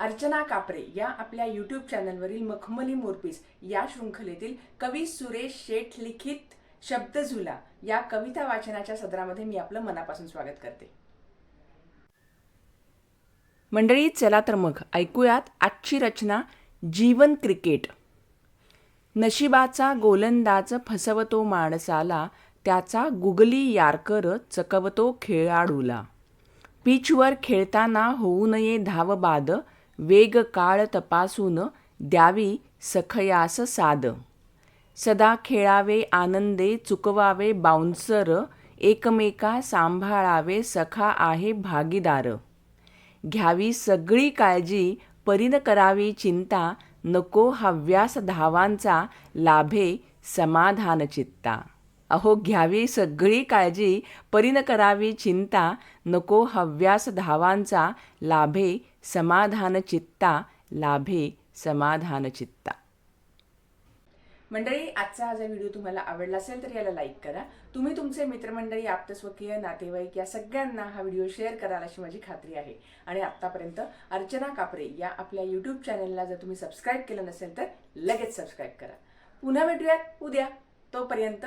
अर्चना कापरे या आपल्या यूट्यूब चॅनलवरील मखमली मोरपीस या शृंखलेतील कवी सुरेश शेठ लिखित शब्दझुला या कविता वाचनाच्या सदरामध्ये मी आपलं मनापासून स्वागत करते. मंडळी चला तर मग ऐकूयात आजची रचना जीवन क्रिकेट. नशिबाचा गोलंदाज फसवतो माणसाला त्याचा गुगली यारकर चकवतो खेळाडूला. पिचवर खेळताना होऊ नये धावबाद वेग काळ तपासून द्यावी सखयास साद. सदा खेळावे आनंदे चुकवावे बाउन्सर एकमेका सांभाळावे सखा आहे भागीदार. घ्यावी सगळी काळजी परीन करावी चिंता नको हव्यास धावांचा लाभे समाधान चित्ता अहो घ्यावी सगळी काळजी परीन करावी चिंता नको हव्यास धावांचा लाभे समाधान चित्ता लाभे समाधान चित्ता मंडळी आजचा हा जर व्हिडिओ तुम्हाला आवडला असेल तर याला लाईक करा. तुम्ही तुमचे मित्रमंडळी आप्तस्वकीय नातेवाईक या सगळ्यांना हा व्हिडिओ शेअर कराल अशी माझी खात्री आहे. आणि आत्तापर्यंत अर्चना कापरे या आपल्या यूट्यूब चॅनलला जर तुम्ही सबस्क्राईब केलं नसेल तर लगेच सबस्क्राईब करा. पुन्हा भेटूयात उद्या तोपर्यंत